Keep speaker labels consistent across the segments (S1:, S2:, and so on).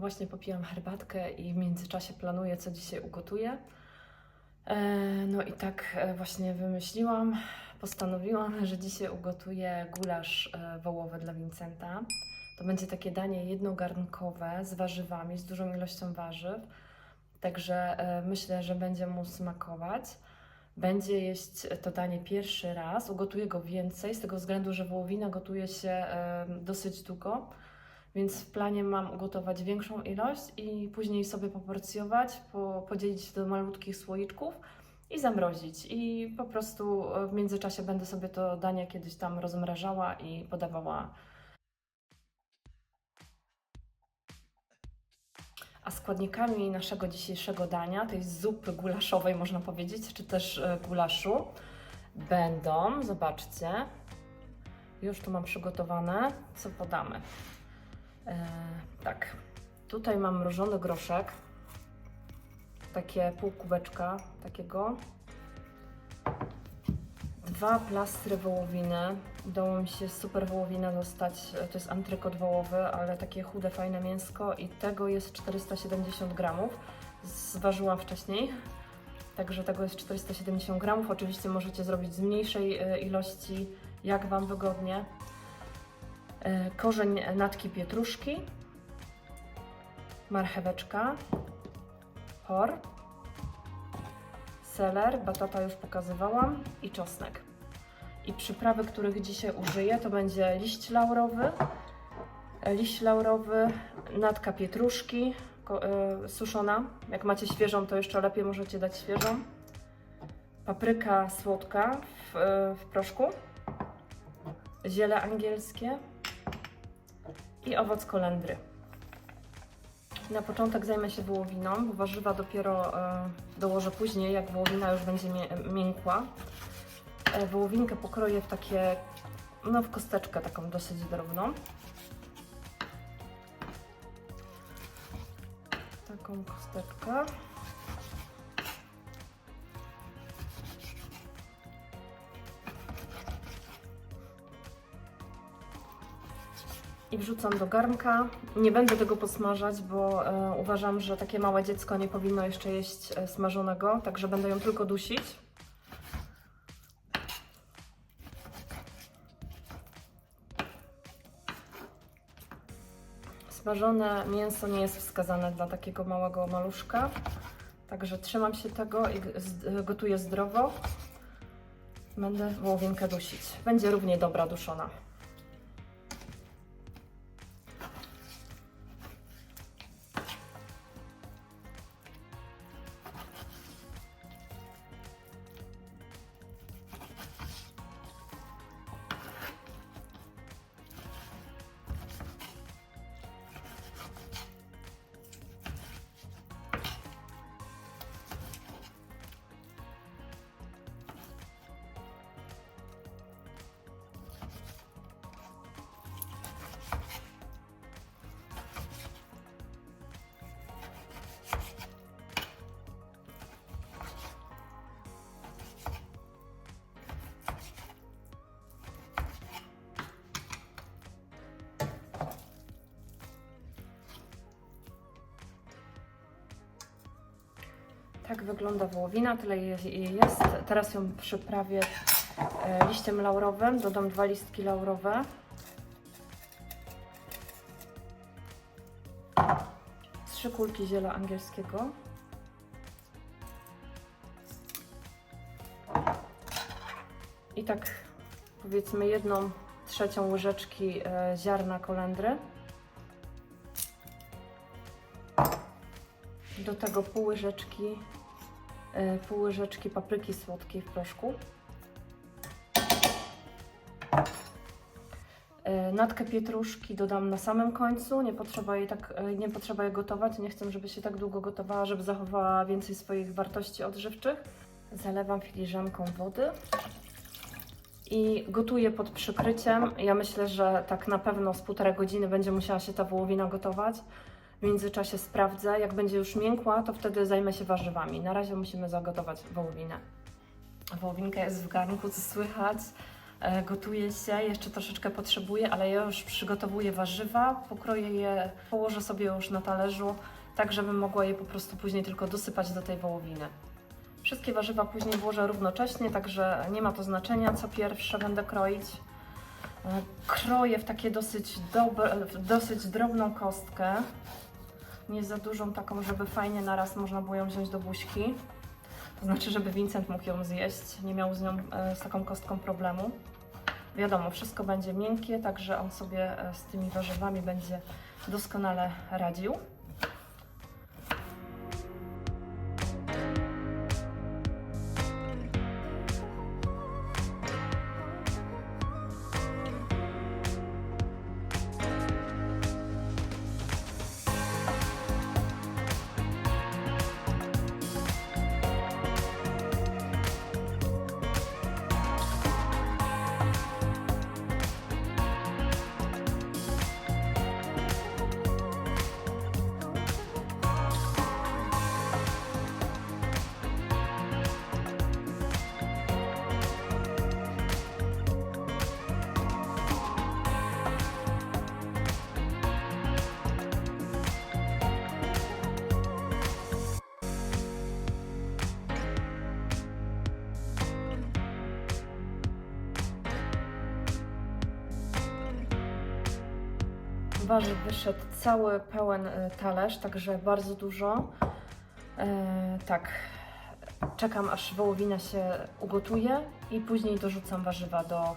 S1: Właśnie popiłam herbatkę i w międzyczasie planuję, co dzisiaj ugotuję. E, No i tak e, właśnie wymyśliłam, postanowiłam, że dzisiaj ugotuję gulasz e, wołowy dla Vincenta. To będzie takie danie jednogarnkowe z warzywami, z dużą ilością warzyw. Także myślę, że będzie mu smakować. Będzie jeść to danie pierwszy raz. Ugotuję go więcej, z tego względu, że wołowina gotuje się dosyć długo. Więc w planie mam ugotować większą ilość i później sobie poporcjować, po, podzielić do malutkich słoiczków i zamrozić. I po prostu e, w międzyczasie będę sobie to danie kiedyś tam rozmrażała i podawała. A składnikami naszego dzisiejszego dania, tej zupy gulaszowej można powiedzieć, czy też e, gulaszu, będą, zobaczcie, już tu mam przygotowane, co podamy. E, tak, tutaj mam mrożony groszek, takie pół kubeczka takiego, dwa plastry wołowiny, udało mi się super wołowinę dostać, e, to jest antrykot wołowy, ale takie chude, fajne mięsko. I tego jest 470 gramów, zważyłam wcześniej, także tego jest 470 gramów, oczywiście możecie zrobić z mniejszej e, ilości, jak Wam wygodnie. E, korzeń natki pietruszki, marcheweczka, por, seler, batata już pokazywałam. I czosnek. I przyprawy, których dzisiaj użyję, to będzie liść laurowy, e, liść laurowy, natka pietruszki e, suszona. Jak macie świeżą, to jeszcze lepiej możecie dać świeżą. Papryka słodka w, w proszku, ziele angielskie, i owoc kolendry. Na początek zajmę się wołowiną, bo warzywa dopiero e, dołożę później, jak wołowina już będzie mię miękła. E, wołowinkę pokroję w takie, no w kosteczkę taką dosyć drobną. Taką kosteczkę. I wrzucam do garnka. Nie będę tego posmażać, bo e, uważam, że takie małe dziecko nie powinno jeszcze jeść e, smażonego, także będę ją tylko dusić. Smażone mięso nie jest wskazane dla takiego małego maluszka, także trzymam się tego i gotuję zdrowo. Będę wołowinkę dusić. Będzie równie dobra duszona. Tak wygląda wołowina, tyle je- jej jest. Teraz ją przyprawię e, liściem laurowym. Dodam dwa listki laurowe. Trzy kulki ziela angielskiego. I tak powiedzmy jedną trzecią łyżeczki e, ziarna kolendry. Do tego pół łyżeczki, pół łyżeczki papryki słodkiej w proszku. E, Natkę pietruszki dodam na samym końcu, nie potrzeba jej tak, e, nie potrzeba jej gotować, nie chcę, żeby się tak długo gotowała, żeby zachowała więcej swoich wartości odżywczych. Zalewam filiżanką wody i gotuję pod przykryciem. Ja myślę, że tak na pewno z półtorej godziny będzie musiała się ta wołowina gotować. W międzyczasie sprawdzę, jak będzie już miękła, to wtedy zajmę się warzywami. Na razie musimy zagotować wołowinę. Wołowinka jest w garnku, co słychać. E, Gotuje się, jeszcze troszeczkę potrzebuję, ale ja już przygotowuję warzywa, pokroję je, położę sobie już na talerzu, tak żebym mogła je po prostu później tylko dosypać do tej wołowiny. Wszystkie warzywa później włożę równocześnie, także nie ma to znaczenia, co pierwsze będę kroić. E, Kroję w takie dosyć, dobre, dosyć drobną kostkę, nie za dużą taką, żeby fajnie naraz można było ją wziąć do buźki. To znaczy, żeby Vincent mógł ją zjeść, nie miał z nią, e, z taką kostką problemu. Wiadomo, wszystko będzie miękkie, także on sobie e, z tymi warzywami będzie doskonale radził. Warzyw wyszedł cały pełen e, talerz, także bardzo dużo. E, tak, czekam aż wołowina się ugotuje i później dorzucam warzywa do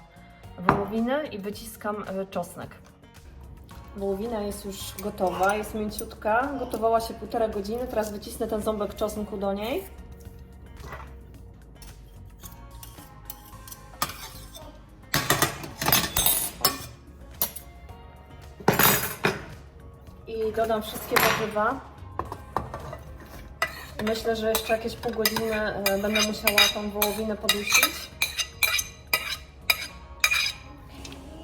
S1: wołowiny i wyciskam e, czosnek. Wołowina jest już gotowa, jest mięciutka, gotowała się półtora godziny, teraz wycisnę ten ząbek czosnku do niej. Dodam wszystkie warzywa. Myślę, że jeszcze jakieś pół godziny e, będę musiała tą wołowinę podusić.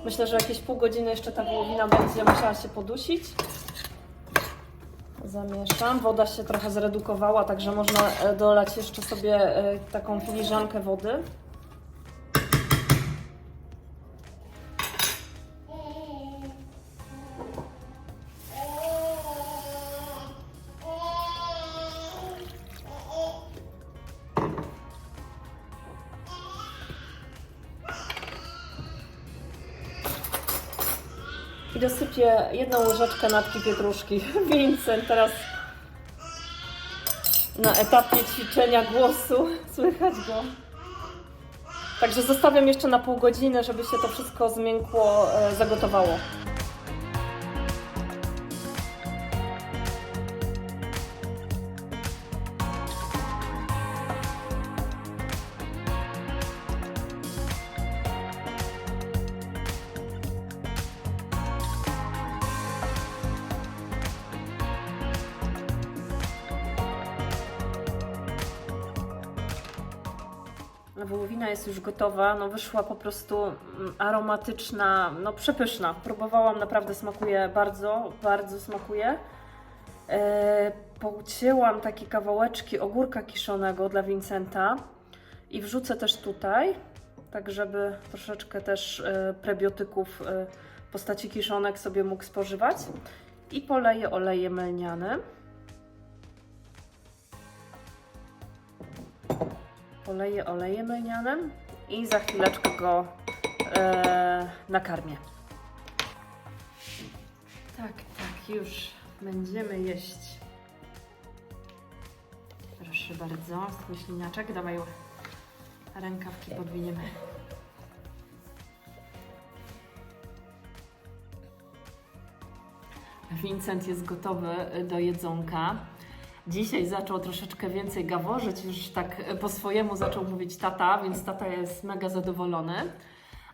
S1: Myślę, że jakieś pół godziny jeszcze ta wołowina będzie musiała się podusić. Zamieszam. Woda się trochę zredukowała, także można e, dolać jeszcze sobie e, taką filiżankę wody. Jedną łyżeczkę natki pietruszki. Vincent teraz na etapie ćwiczenia głosu. Słychać go. Także zostawiam jeszcze na pół godziny, żeby się to wszystko zmiękło, e, zagotowało. Wołowina jest już gotowa, no wyszła po prostu mm, aromatyczna, no przepyszna. Próbowałam, naprawdę smakuje bardzo, bardzo smakuje. E, takie kawałeczki ogórka kiszonego dla Vincenta i wrzucę też tutaj, tak żeby troszeczkę też e, prebiotyków e, w postaci kiszonek sobie mógł spożywać. I poleję olejem melnianym. Poleję olejem lnianym i za chwileczkę go e, nakarmię. Tak, tak, już będziemy jeść. Proszę bardzo, swój śliniaczek, dawaj rękawki podwiniemy. Vincent jest gotowy do jedzonka. Dzisiaj zaczął troszeczkę więcej gaworzyć, już tak po swojemu zaczął mówić tata, więc tata jest mega zadowolony.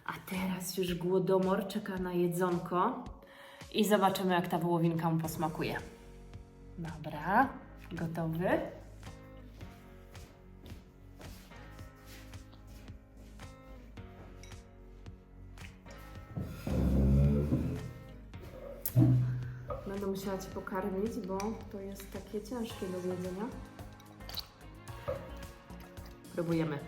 S1: A teraz już głodomor czeka na jedzonko i zobaczymy, jak ta wołowinka mu posmakuje. Dobra, gotowy. Musiała Cię pokarmić, bo to jest takie ciężkie do zjedzenia. Próbujemy.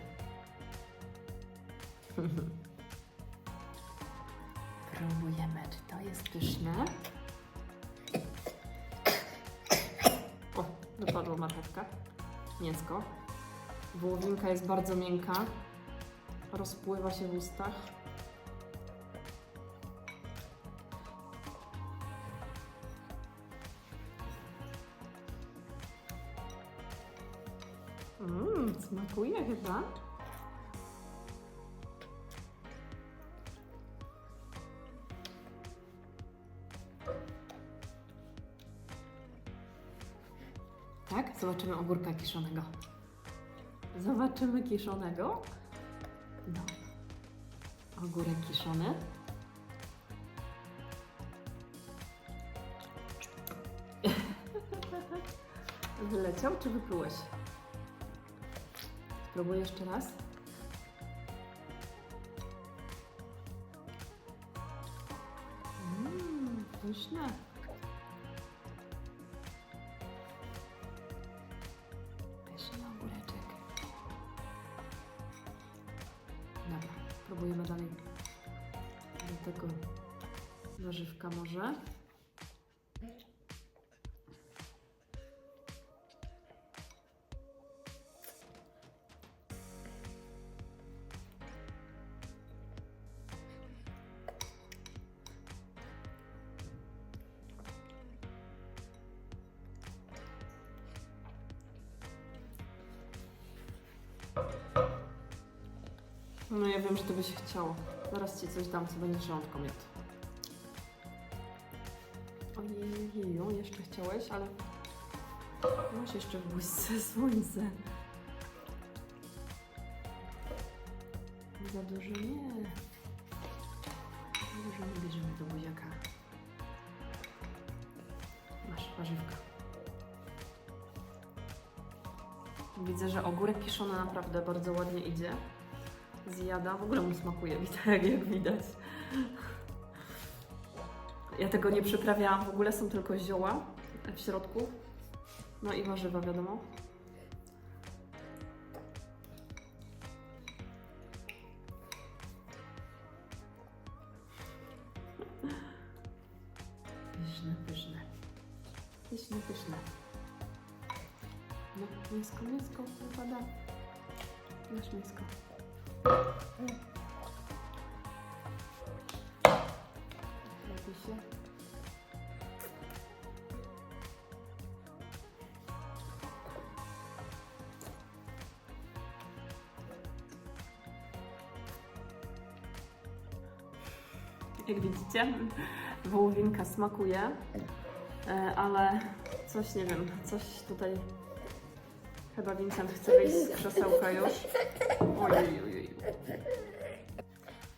S1: Próbujemy, czy to jest pyszne. O, wypadła marchewka. Mięsko. Wołowinka jest bardzo miękka. Rozpływa się w ustach. Smakuje chyba. Tak? Zobaczymy ogórka kiszonego. Zobaczymy kiszonego. No. Ogórek kiszony. Wyleciał czy wyplułeś? Spróbuję jeszcze raz. Mmm, pyszne. No ja wiem, że ty byś chciał. Zaraz ci coś dam, co będzie żołądką jadł. Ojeju, jeszcze chciałeś, ale masz jeszcze w błyszce słońce. Za dużo nie. Za dużo nie bierzemy do buziaka. Masz warzywka. Widzę, że ogórek kiszony naprawdę bardzo ładnie idzie zjada. W ogóle mu smakuje, tak jak widać. Ja tego nie przyprawiałam, w ogóle są tylko zioła w środku. No i warzywa, wiadomo. Pyszne, pyszne. Pyszne, pyszne. No, mięsko, mięsko, wypada. Masz mięsko. Jak widzicie, wołowinka smakuje, e, ale coś nie wiem, coś tutaj chyba Vincent chce wyjść z krzesełka już. Ojej, ojej.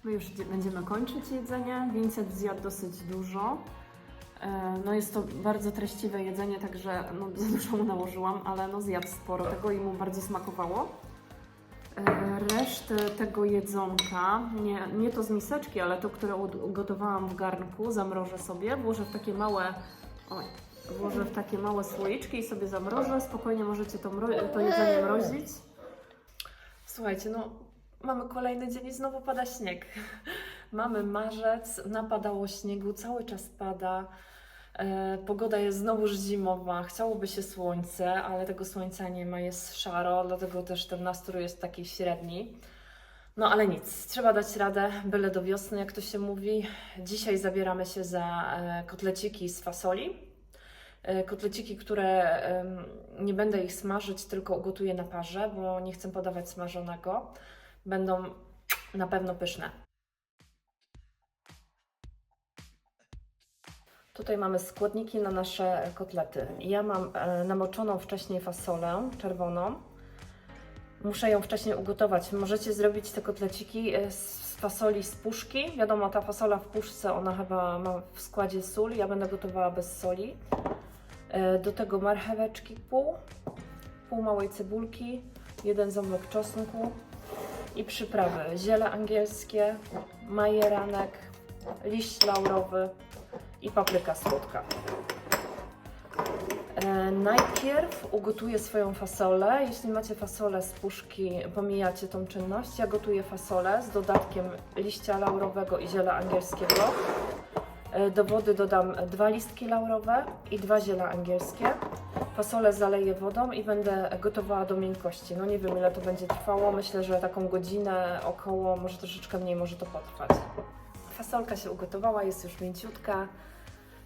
S1: My już dzie- będziemy kończyć jedzenie. Vincent zjadł dosyć dużo. E, No jest to bardzo treściwe jedzenie, także no, za dużo mu nałożyłam, ale no zjadł sporo tego i mu bardzo smakowało. E, Resztę tego jedzonka, nie, nie to z miseczki, ale to, które ugotowałam w garnku, zamrożę sobie, włożę w takie małe, oj, włożę w takie małe słoiczki i sobie zamrożę. Spokojnie możecie to, to jedzenie mrozić. Słuchajcie, no mamy kolejny dzień i znowu pada śnieg. Mamy marzec, napadało śniegu, cały czas pada. E, pogoda jest znowuż zimowa, chciałoby się słońce, ale tego słońca nie ma, jest szaro, dlatego też ten nastrój jest taki średni. No ale nic, trzeba dać radę, byle do wiosny, jak to się mówi. Dzisiaj zabieramy się za e, kotleciki z fasoli. E, Kotleciki, które nie będę ich smażyć, tylko ugotuję na parze, bo nie chcę podawać smażonego. Będą na pewno pyszne. Tutaj mamy składniki na nasze kotlety. Ja mam e, namoczoną wcześniej fasolę czerwoną. Muszę ją wcześniej ugotować. Możecie zrobić te kotleciki e, z fasoli z puszki. Wiadomo, ta fasola w puszce, ona chyba ma w składzie sól. Ja będę gotowała bez soli. E, Do tego marcheweczki pół, pół małej cebulki, jeden ząbek czosnku i przyprawy. Ziele angielskie, majeranek, liść laurowy i papryka słodka. E, najpierw ugotuję swoją fasolę. Jeśli macie fasolę z puszki, pomijacie tą czynność. Ja gotuję fasolę z dodatkiem liścia laurowego i ziela angielskiego. E, Do wody dodam dwa listki laurowe i dwa ziela angielskie. Fasolę zaleję wodą i będę gotowała do miękkości. No nie wiem ile to będzie trwało, myślę, że taką godzinę około, może troszeczkę mniej może to potrwać. Fasolka się ugotowała, jest już mięciutka.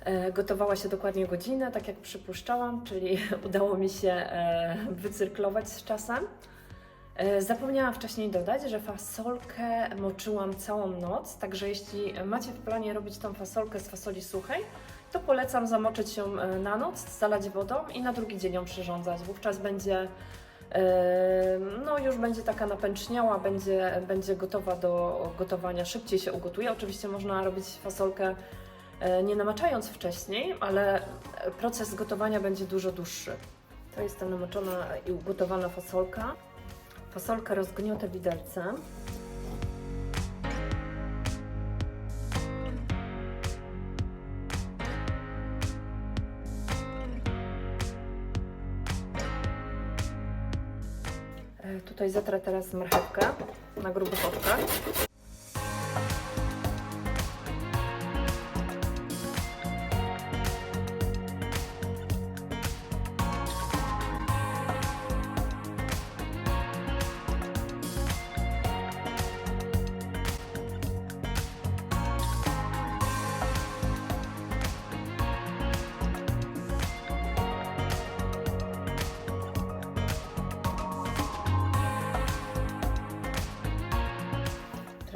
S1: E, Gotowała się dokładnie godzinę, tak jak przypuszczałam, czyli udało mi się e, wycyrklować z czasem. E, Zapomniałam wcześniej dodać, że fasolkę moczyłam całą noc, także jeśli macie w planie robić tą fasolkę z fasoli suchej, to polecam zamoczyć ją e, na noc, zalać wodą i na drugi dzień ją przyrządzać. Wówczas będzie, e, no już będzie taka napęczniała, będzie, będzie gotowa do gotowania, szybciej się ugotuje. Oczywiście można robić fasolkę nie namaczając wcześniej, ale proces gotowania będzie dużo dłuższy. To jest ta namoczona i ugotowana fasolka. Fasolkę rozgniotę widelcem. Tutaj zatrę teraz marchewkę na grubych oczkach.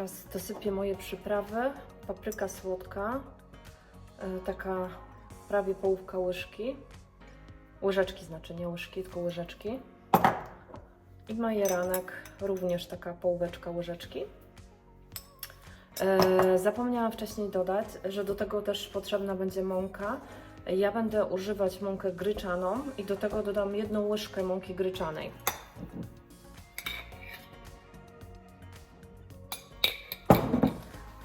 S1: Teraz dosypię moje przyprawy. Papryka słodka, e, taka prawie połówka łyżki. Łyżeczki znaczy, nie łyżki, tylko łyżeczki. I majeranek, również taka połóweczka łyżeczki. E, Zapomniałam wcześniej dodać, że do tego też potrzebna będzie mąka. Ja będę używać mąkę gryczaną i do tego dodam jedną łyżkę mąki gryczanej.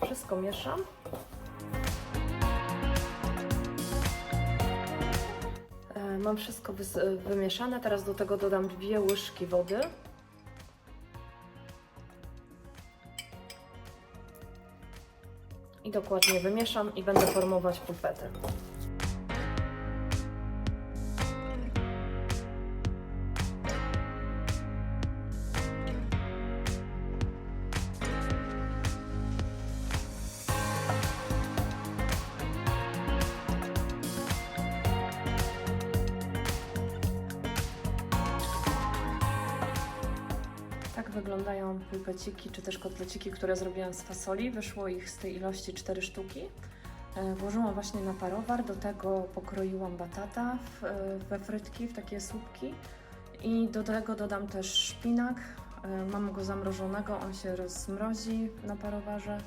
S1: Wszystko mieszam. E, Mam wszystko wymieszane. Teraz do tego dodam dwie łyżki wody. I dokładnie wymieszam i będę formować pulpetę. Też kotleciki, które zrobiłam z fasoli. Wyszło ich z tej ilości 4 sztuki. E, Włożyłam właśnie na parowar, do tego pokroiłam batata w, e, we frytki, w takie słupki i do tego dodam też szpinak. E, Mam go zamrożonego, on się rozmrozi na parowarze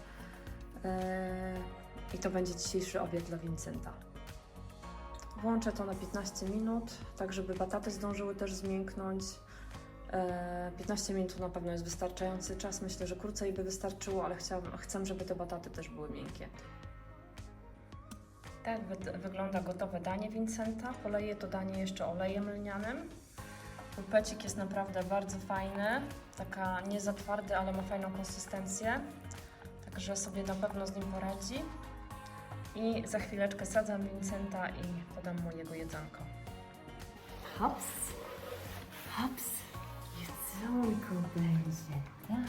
S1: i to będzie dzisiejszy obiad dla Vincenta. Włączę to na 15 minut, tak żeby bataty zdążyły też zmięknąć. E, 15 minut to na pewno jest wystarczający czas. Myślę, że krócej by wystarczyło, ale chciałam, chcę, żeby te bataty też były miękkie. Tak wy- wygląda gotowe danie Vincenta. Poleję to danie jeszcze olejem lnianym. Pulpecik jest naprawdę bardzo fajny. Taka nie za twardy, ale ma fajną konsystencję. Także sobie na pewno z nim poradzi. I za chwileczkę sadzam Vincenta i podam mu jego jedzonko.
S2: Hops, hops, jedzonko będzie, tak. Mm.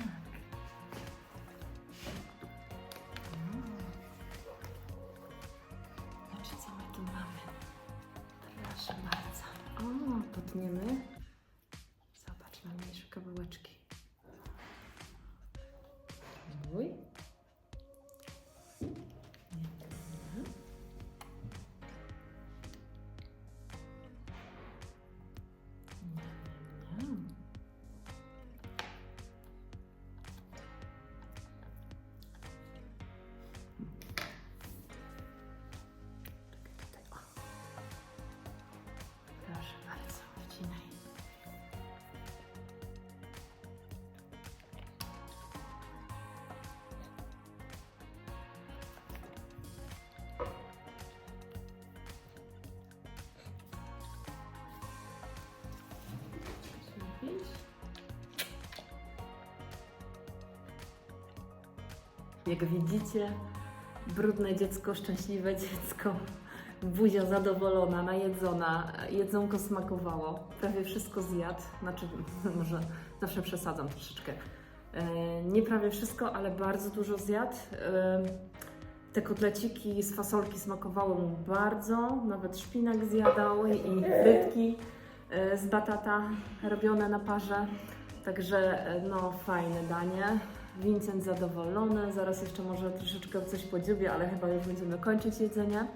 S1: Jak widzicie, brudne dziecko, szczęśliwe dziecko. Buzia zadowolona, najedzona, jedzonko smakowało, prawie wszystko zjadł, znaczy może zawsze przesadzam troszeczkę. E, Nie prawie wszystko, ale bardzo dużo zjadł. E, Te kotleciki z fasolki smakowały mu bardzo, nawet szpinak zjadał i frytki e, z batata robione na parze. Także no fajne danie. Vincent zadowolony, zaraz jeszcze może troszeczkę coś podziubię, ale chyba już będziemy kończyć jedzenie.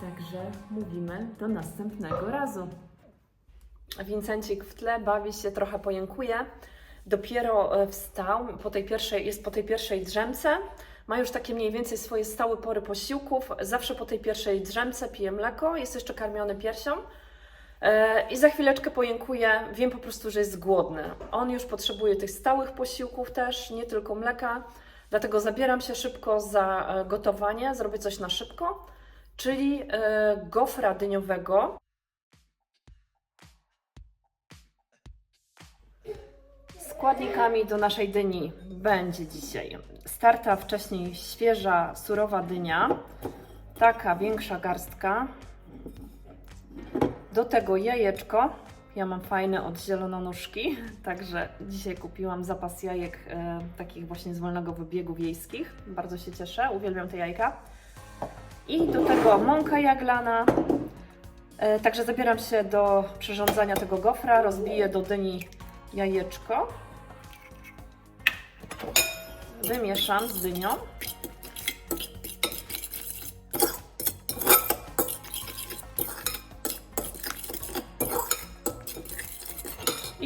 S1: Także mówimy do następnego razu. Vincencik w tle bawi się, trochę pojękuje. Dopiero e, wstał, po tej pierwszej, jest po tej pierwszej drzemce. Ma już takie mniej więcej swoje stałe pory posiłków. Zawsze po tej pierwszej drzemce pije mleko, jest jeszcze karmiony piersią. E, I za chwileczkę pojękuje, wiem po prostu, że jest głodny. On już potrzebuje tych stałych posiłków też, nie tylko mleka. Dlatego zabieram się szybko za e, gotowanie, zrobię coś na szybko, czyli e, gofra dyniowego. Składnikami do naszej dyni będzie dzisiaj starta wcześniej świeża, surowa dynia, taka większa garstka, do tego jajeczko. Ja mam fajne od zielononuszki, także dzisiaj kupiłam zapas jajek e, takich właśnie z wolnego wybiegu wiejskich. Bardzo się cieszę, uwielbiam te jajka. I do tego mąka jaglana. E, także zabieram się do przyrządzania tego gofra. Rozbiję do dyni jajeczko. Wymieszam z dynią.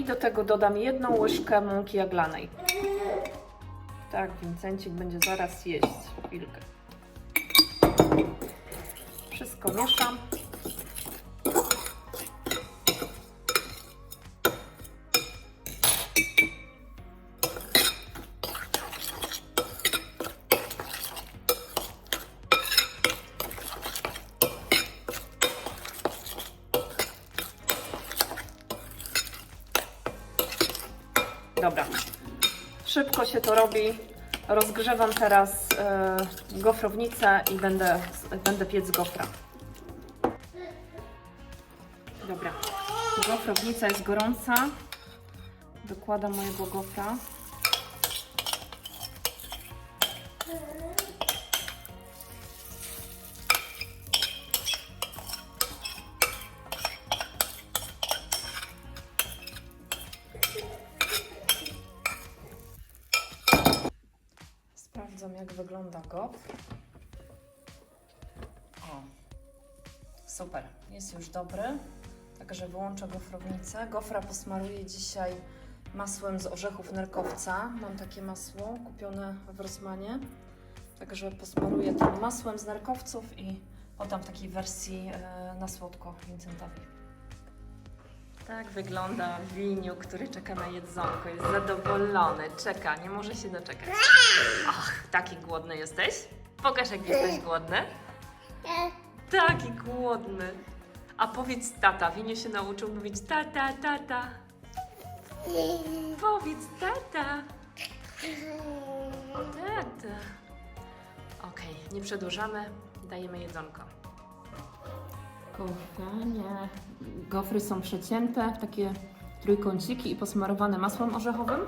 S1: I do tego dodam jedną łyżkę mąki jaglanej. Tak, Vincencik będzie zaraz jeść. Chwilkę. Wszystko mieszam. To robi. Rozgrzewam teraz e, gofrownicę i będę, będę piec gofra. Dobra. Gofrownica jest gorąca. Dokładam mojego gofra. Jak wygląda gofr. O, super, jest już dobry. Także wyłączę gofrownicę. Gofra posmaruję dzisiaj masłem z orzechów nerkowca. Mam takie masło kupione w Rosmanie. Także posmaruję tym masłem z nerkowców i oddam w takiej wersji e, na słodko Vincentowi. Tak wygląda Winiu, który czeka na jedzonko. Jest zadowolony, czeka, nie może się doczekać. Ach, taki głodny jesteś? Pokaż, jak jesteś głodny. Taki głodny. A powiedz tata. Winiu się nauczył mówić tata, tata. Powiedz tata. Tata. Okej, nie przedłużamy. Dajemy jedzonko. Kochanie. Gofry są przecięte w takie trójkąciki i posmarowane masłem orzechowym.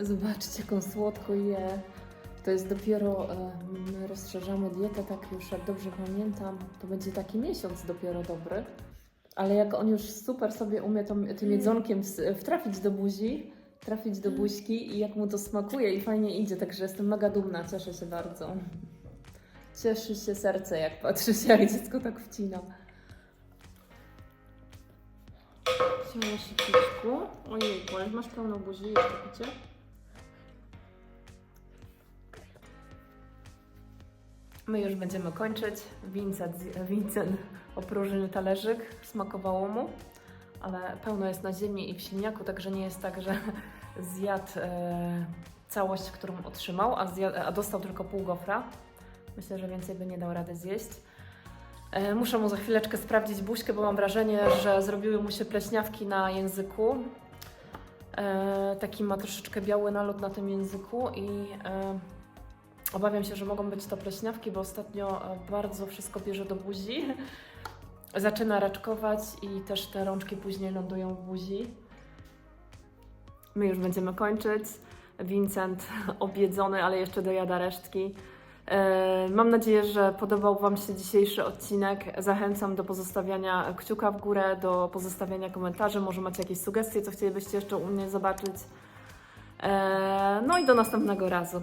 S1: Zobaczcie, jaką słodko je. To jest dopiero, my rozszerzamy dietę, tak już jak dobrze pamiętam, to będzie taki miesiąc dopiero dobry. Ale jak on już super sobie umie tą, tym jedzonkiem s- wtrafić do buzi, trafić do buźki i jak mu to smakuje i fajnie idzie, także jestem mega dumna, cieszę się bardzo. Cieszy się serce, jak patrzy się, jak dziecko tak wcina. Ciągle się piczku. Ojej, masz pełną buzi, jeszcze picie. My już będziemy kończyć. Vincent, Vincent opróżnił talerzyk, smakowało mu, ale pełno jest na ziemi i w silniaku, także nie jest tak, że zjadł e, całość, którą otrzymał, a, a dostał tylko pół gofra. Myślę, że więcej by nie dał rady zjeść. E, muszę mu za chwileczkę sprawdzić buźkę, bo mam wrażenie, że zrobiły mu się pleśniawki na języku. E, taki ma troszeczkę biały nalot na tym języku i e, obawiam się, że mogą być to pleśniawki, bo ostatnio e, bardzo wszystko bierze do buzi. Zaczyna raczkować i też te rączki później lądują w buzi. My już będziemy kończyć. Vincent objedzony, ale jeszcze dojada resztki. E, Mam nadzieję, że podobał Wam się dzisiejszy odcinek. Zachęcam do pozostawiania kciuka w górę, do pozostawiania komentarzy. Może macie jakieś sugestie, co chcielibyście jeszcze u mnie zobaczyć. E, No i do następnego razu.